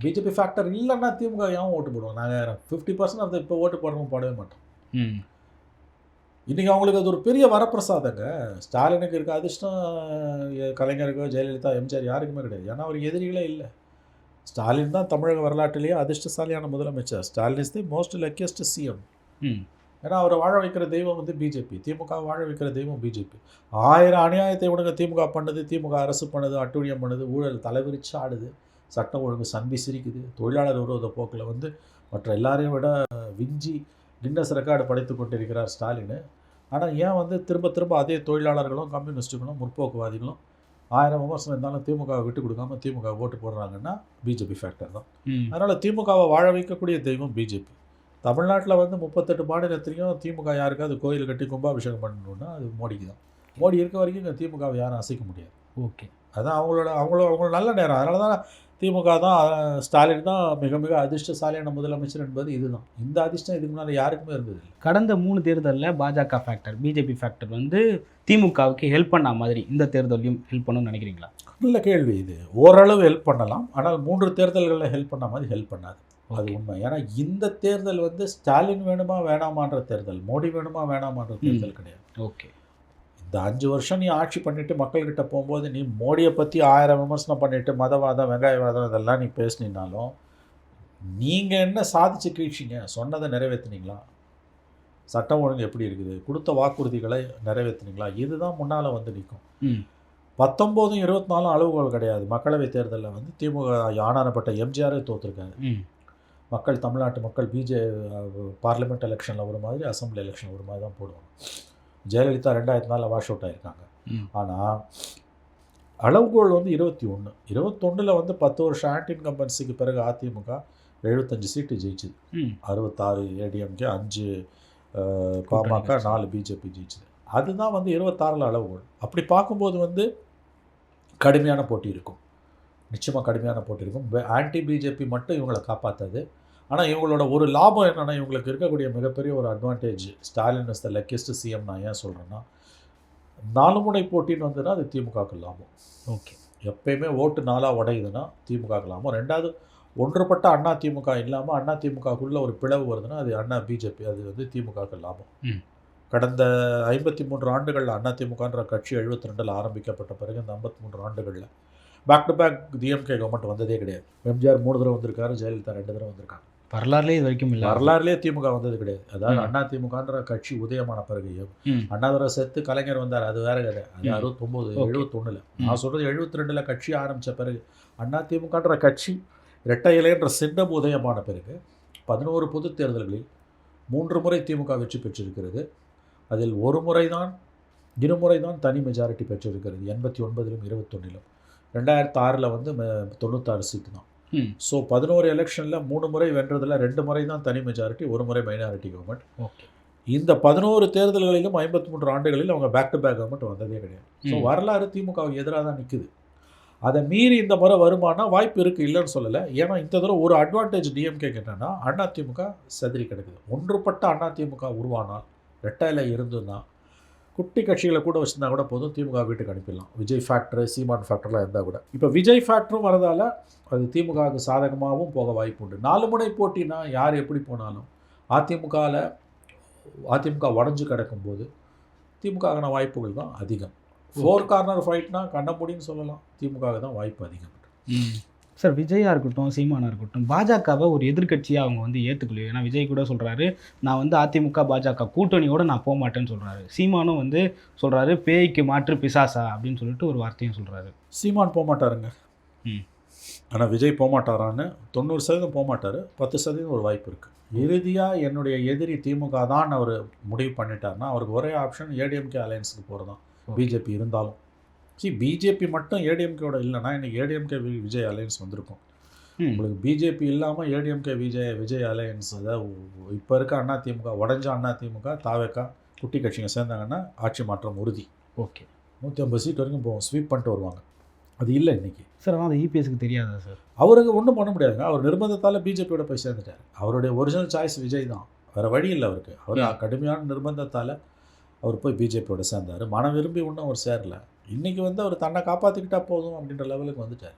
பிஜேபி ஃபேக்டர் இல்லைன்னா திமுக ஏன் ஓட்டு போடுவோம் நாங்கள் ஃபிஃப்டி பர்சன்ட் அந்த இப்போ ஓட்டு போடுறோம் போடவே மாட்டோம். இன்றைக்கி அவங்களுக்கு அது ஒரு பெரிய வரப்பிரசாதங்க. ஸ்டாலினுக்கு இருக்க அதிர்ஷ்டம் கலைஞருக்கோ ஜெயலலிதா எம்ஜிஆர் யாருக்குமே கிடையாது. ஏன்னா அவருக்கு எதிரிகளே இல்லை. ஸ்டாலின் தான் தமிழக வரலாற்றிலேயே அதிர்ஷ்டசாலியான முதலமைச்சர். Stalin is the most luckiest CM ஏன்னா அவரை வாழ வைக்கிற தெய்வம் வந்து பிஜேபி திமுக வாழ வைக்கிற தெய்வம் பிஜேபி ஆயிரம் அநியாயத்தை விடுங்க திமுக பண்ணுது திமுக அரசு பண்ணுது அட்டூழியம் பண்ணுது ஊழல் தலைவிரிச்சு ஆடுது சட்டம் ஒழுங்கு சன்பி சிரிக்குது தொழிலாளர் விரோத போக்கில் வந்து மற்ற எல்லாரையும் விட விஞ்சி கின்னஸ் ரெக்கார்டு படைத்து கொண்டிருக்கிறார் ஸ்டாலின். ஆனால் ஏன் வந்து திரும்ப திரும்ப அதே தொழிலாளர்களும் கம்யூனிஸ்ட்டுகளும் முற்போக்குவாதிகளும் ஆயிரம் விமர்சனம் இருந்தாலும் திமுகவை விட்டு கொடுக்காம திமுக ஓட்டு போடுறாங்கன்னா பிஜேபி ஃபேக்டர் தான். அதனால் திமுகவை வாழ வைக்கக்கூடிய தெய்வம் பிஜேபி தமிழ்நாட்டில் வந்து முப்பத்தெட்டு மாநிலத்திலையும் திமுக யாருக்காவது கோயில் கட்டி கும்பாபிஷேகம் பண்ணணும்னா அது மோடிக்கு தான். மோடி இருக்க வரைக்கும் இங்கே திமுகவை யாரும் அசைக்க முடியாது. ஓகே. அதான் அவங்களோட அவங்களோட அவங்களோட நல்ல நேரம். அதனால தான் திமுக தான் ஸ்டாலின் தான் மிக மிக அதிர்ஷ்டசாலியான முதலமைச்சர் என்பது இதுதான். இந்த அதிர்ஷ்டம் இதுக்கு முன்னால் யாருக்குமே இருந்ததில்லை கடந்த மூணு தேர்தலில் பாஜக ஃபேக்டர் பிஜேபி ஃபேக்டர் வந்து திமுகவுக்கு ஹெல்ப் பண்ண மாதிரி இந்த தேர்தலையும் ஹெல்ப் பண்ணணும்னு நினைக்கிறீங்களா? நல்ல கேள்வி இது. ஓரளவு ஹெல்ப் பண்ணலாம். ஆனால் மூன்று தேர்தல்களில் ஹெல்ப் பண்ண மாதிரி ஹெல்ப் பண்ணாது. அது உண்மை. ஏன்னா இந்த தேர்தல் வந்து ஸ்டாலின் வேணுமா வேணாமான்ற தேர்தல். மோடி வேணுமா வேணாமான்ற தேர்தல் கிடையாது. ஓகே இந்த அஞ்சு வருஷம் நீ ஆட்சி பண்ணிட்டு மக்கள்கிட்ட போகும்போது நீ மோடியை பற்றி ஆயிரம் விமர்சனம் பண்ணிட்டு மதவாதம் வெங்காயவாதம் இதெல்லாம் நீ பேசுனீங்கனாலும் நீங்கள் என்ன சாதிச்சு கீழ்ச்சிங்க? சொன்னதை நிறைவேற்றுனீங்களா சட்டம் ஒழுங்கு எப்படி இருக்குது? கொடுத்த வாக்குறுதிகளை நிறைவேற்றுனீங்களா இதுதான் முன்னால் வந்து நிற்கும் பத்தொம்போதும் இருபத்தி நாலும் அளவுகோல் கிடையாது. மக்களவைத் தேர்தலில் வந்து திமுக ஆனானப்பட்ட எம்ஜிஆரே தோற்றுருக்காரு ம். மக்கள் தமிழ்நாட்டு மக்கள் பிஜே பார்லிமெண்ட் எலெக்ஷனில் ஒரு மாதிரி அசம்பிளி எலெக்ஷன் ஒரு மாதிரி தான் போடுவாங்க. ஜெயலலிதா ரெண்டாயிரத்தி நாலில் வாஷ் அவுட் ஆயிருக்காங்க. ம். ஆனால் அளவுகோல் வந்து இருபத்தி ஒன்று இருபத்தொன்னில் வந்து பத்து வருஷம் ஆன்டி இன்கம்பன்சிக்கு பிறகு அதிமுக எழுபத்தஞ்சு சீட்டு ஜெயிச்சுது. அறுபத்தாறு ஏடிஎம்கே அஞ்சு பாமக. நாலு பிஜேபி ஜெயிச்சுது. அதுதான் வந்து இருபத்தாறில் அளவுகோல் அப்படி பார்க்கும்போது வந்து கடுமையான போட்டி இருக்கும். நிச்சயமாக கடுமையான போட்டி இருக்கும். ஆன்டி பிஜேபி மட்டும் இவங்களை காப்பாற்றாது ஆனால் இவங்களோட ஒரு லாபம் என்னென்னா இவங்களுக்கு இருக்கக்கூடிய மிகப்பெரிய ஒரு advantage Stalin is the luckiest CM நான் ஏன் சொல்கிறேன்னா நாலு முனை போட்டின்னு வந்துன்னா அது திமுகவுக்கு லாபம். ஓகே. எப்பயுமே ஓட்டு நாளாக உடையுதுன்னா திமுகவுக்கு லாபம். ரெண்டாவது ஒன்றுபட்ட அண்ணா திமுக இல்லாமல் அண்ணா திமுகக்குள்ளே ஒரு பிளவு வருதுன்னா அது அண்ணா பிஜேபி அது வந்து திமுகவுக்கு லாபம். கடந்த ஐம்பத்தி மூன்று ஆண்டுகளில் அண்ணா திமுகன்ற கட்சி எழுபத்தி ரெண்டில் ஆரம்பிக்கப்பட்ட பிறகு இந்த ஐம்பத்தி மூன்று ஆண்டுகளில் back to back DMK government வந்ததே கிடையாது. எம்ஜிஆர் மூணு தடவை வந்திருக்காரு ஜெயலலிதா ரெண்டு தடவை வந்திருக்காங்க. வரலாறுலேயே இது வரைக்கும் இல்லை. வரலாறுலேயே திமுக வந்தது கிடையாது. அதாவது. அண்ணா திமுகன்ற கட்சி உதயமான பிறகு ம். அண்ணாதுரை செத்து கலைஞர் வந்தார். அது வேற கதை. அது. அறுபத்தொம்போது. எழுபத்தொன்னில். நான் சொல்கிறது எழுபத்தி ரெண்டில் கட்சி ஆரம்பித்த பிறகு அண்ணா திமுகன்ற கட்சி இரட்டை இலைன்ற சின்னம் உதயமான பிறகு பதினோரு பொது தேர்தல்களில் மூன்று முறை திமுக வெற்றி பெற்றிருக்கிறது. அதில் ஒரு முறை தான் இருமுறை தான் தனி மெஜாரிட்டி பெற்றிருக்கிறது. எண்பத்தி ஒன்பதிலும் இருபத்தொன்னிலும். ரெண்டாயிரத்து ஆறில் வந்து ம- தொண்ணூத்தாறு சீட்டு தான். ஸோ பதினோரு எலெக்ஷனில் மூணு முறை வென்றதில் ரெண்டு முறை தான் தனி மெஜாரிட்டி ஒரு முறை மைனாரிட்டி கவர்மெண்ட் ஓகே இந்த பதினோரு தேர்தல்களிலும் ஐம்பத்தி மூன்று ஆண்டுகளில் அவங்க பேக் டு பேக் கவர்மெண்ட் வந்ததே கிடையாது. ஸோ ம். வரலாறு திமுகவுக்கு எதிராக தான் நிற்குது அதை மீறி இந்த முறை வருமானா வாய்ப்பு இருக்குது இல்லைன்னு சொல்லலை. ஏன்னா இந்த தடவை ஒரு அட்வான்டேஜ் டிஎம்கேக்கு என்னன்னா அண்ணா திமுக செதறி கிடக்குது. ஒன்றுபட்ட அண்ணா திமுக உருவானால் ரெட்டையில் இருந்துன்னா குட்டி கட்சிகளை கூட வச்சிருந்தா கூட போதும். திமுக வீட்டுக்கு அனுப்பிடலாம். விஜய் ஃபேக்டர் சீமான் ஃபேக்டர்லாம் இருந்தால் கூட. இப்போ விஜய் ஃபேக்டரும் வரதால அது திமுகவுக்கு சாதகமாகவும் போக வாய்ப்பு உண்டு. நாலு முனை போட்டினா யார் எப்படி போனாலும் அதிமுகவில் அதிமுக உடஞ்சு கிடக்கும்போது திமுகக்கான வாய்ப்புகள் தான் அதிகம். ஃபோர் கார்னர் ஃபைட்னா கண்ணமுடின்னு சொல்லலாம். திமுக தான் வாய்ப்பு அதிகம். சார் விஜயா இருக்கட்டும் சீமானா இருக்கட்டும் பாஜகவை ஒரு எதிர்க்கட்சியாக அவங்க வந்து ஏற்றுக்கலையோ ஏன்னா விஜய் கூட சொல்கிறாரு நான் வந்து அதிமுக பாஜக கூட்டணியோட நான் போக மாட்டேன்னு சொல்கிறாரு சீமானும் வந்து சொல்கிறாரு பேய்க்கு மாற்று பிசாசா? அப்படின்னு சொல்லிட்டு ஒரு வார்த்தையும் சொல்கிறாரு சீமான் போக மாட்டாருங்க. ம். ஆனால் விஜய் போக மாட்டாரான்னு தொண்ணூறு சதவீதம் போக மாட்டார் பத்து சதவீதம் ஒரு வாய்ப்பு இருக்குது இறுதியாக என்னுடைய எதிரி திமுக தான் அவர் முடிவு பண்ணிட்டாருன்னா அவருக்கு ஒரே ஆப்ஷன் ஏடிஎம்கே அலையன்ஸுக்கு போகிறது தான் பிஜேபி இருந்தாலும். சி பிஜேபி மட்டும் ஏடிஎம்கேவோட இல்லைன்னா இன்னைக்கு ஏடிஎம்கே விஜய் அலையன்ஸ் வந்திருக்கும். உங்களுக்கு பிஜேபி இல்லாமல் ஏடிஎம்கே விஜய் விஜய் அலையன்ஸ் அதாவது இப்போ இருக்க அண்ணா திமுக உடஞ்ச அண்ணா திமுக தாவேக்கா குட்டி கட்சிங்க சேர்ந்தாங்கன்னா ஆட்சி மாற்றம் உறுதி. ஓகே. நூற்றி ஐம்பது சீட் வரைக்கும் போவோம். ஸ்வீப் பண்ணிட்டு வருவாங்க. அது இல்லை இன்னைக்கு. சார் அது இபிஎஸ்க்கு தெரியாதா சார்? அவருக்கு ஒன்றும் பண்ண முடியாதுங்க. அவர் நிர்பந்தத்தால் பிஜேபியோட போய் சேர்ந்துட்டார். அவருடைய ஒரிஜினல் சாய்ஸ் விஜய் தான். வேறு வழி இல்லை அவருக்கு. அவர். கடுமையான நிர்பந்தத்தால் அவர் போய் பிஜேபியோட சேர்ந்தார். மனம் விரும்பி ஒன்றும் அவர் சேரல. இன்றைக்கி வந்து அவர் தன்னை காப்பாற்றிக்கிட்டா போதும் அப்படின்ற லெவலுக்கு வந்துட்டார்.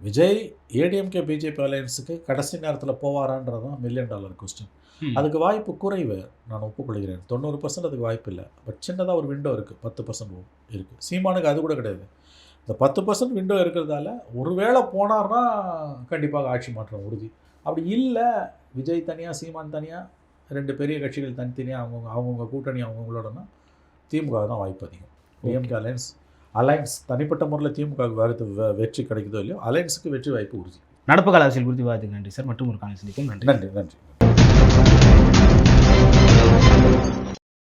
விஜய் ஏடிஎம்கே பிஜேபி அலையன்ஸுக்கு கடைசி நேரத்தில் போவாரான்றது தான் மில்லியன் டாலர் கொஸ்டின். அதுக்கு வாய்ப்பு குறைவு நான் ஒப்புக்கொள்கிறேன். தொண்ணூறு பர்சன்ட் அதுக்கு வாய்ப்பு இல்லை. பட் சின்னதாக ஒரு விண்டோ இருக்குது பத்து பர்சன்ட் இருக்குது சீமானுக்கு அது கூட கிடையாது. இந்த பத்து பர்சன்ட் விண்டோ இருக்கிறதால ஒருவேளை போனார்னா கண்டிப்பாக ஆட்சி மாற்றம் உறுதி. அப்படி இல்லை விஜய் தனியாக சீமான் தனியாக ரெண்டு பெரிய கட்சிகள் தனித்தனியாக அவங்கவுங்க அவங்கவுங்க கூட்டணி அவங்கவுங்களோடனா திமுக தான் வாய்ப்பு அதிகம். டிஎம்கே அலையன்ஸ் அலையன்ஸ் தனிப்பட்ட முறையில் திமுகவுக்கு வேறு வெற்றி கிடைக்குதோ இல்லையோ அலையன்ஸுக்கு வெற்றி வாய்ப்பு உறுதி. நடப்பு கால அரசியல் குறித்து விவாதத்துக்கு நன்றி சார். மற்றும் ஒரு சந்திக்கும் நன்றி. நன்றி நன்றி.